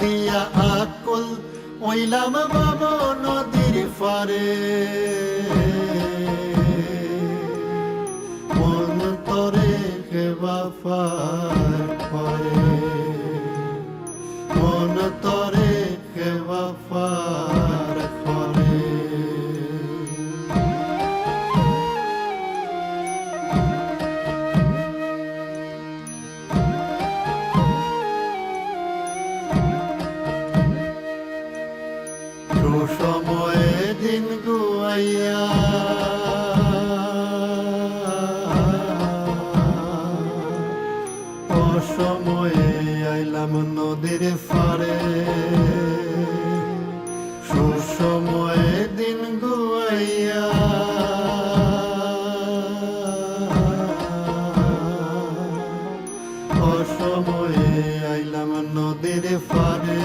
দিয়া আকুল ওইলাম বাব নদীর ফারে মন তরে কেবা সুসময়ে দিন গুয়াইয়া। অসময়ে আইলাম নদীর ফারে সুসময়ে দিন গুয়াইয়া। অসময়ে আইলাম নদীর ফারে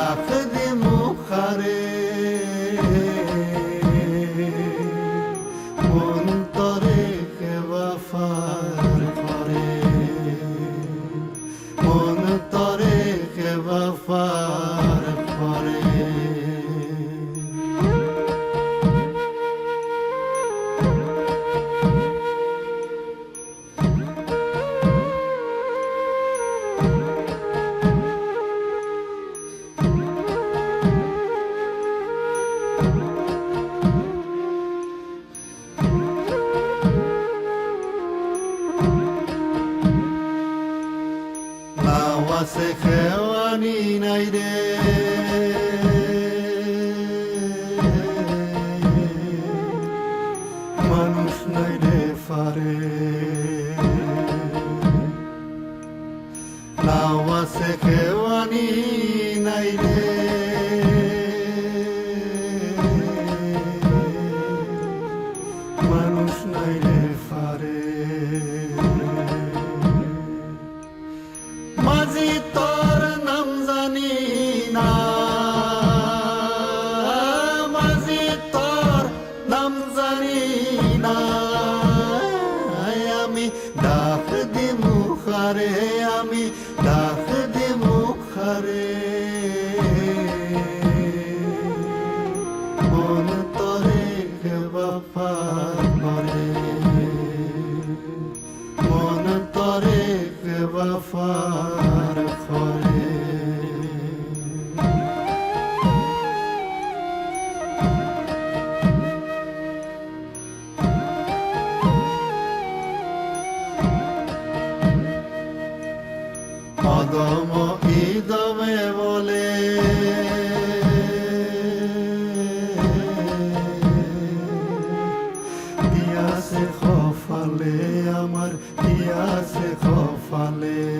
আমি ডাক দি মুখারে মন তরে কেবা ফার করে 買わせけはにないで অদম ইদমে বলে দিয়াছে খফালে আমার দিয়াছে খফালে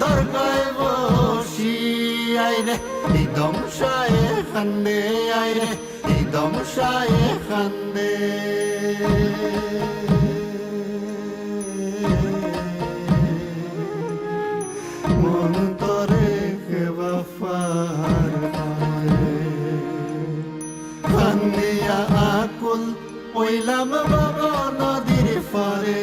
দরগায় বসি আইরে ইদম শায়ে খান্দে আইরে ইদম শায়ে খান্দে। মন তরে কেবা ফার খান্দিয়া আকুল, ওইলাম বাবা নদীর ফারে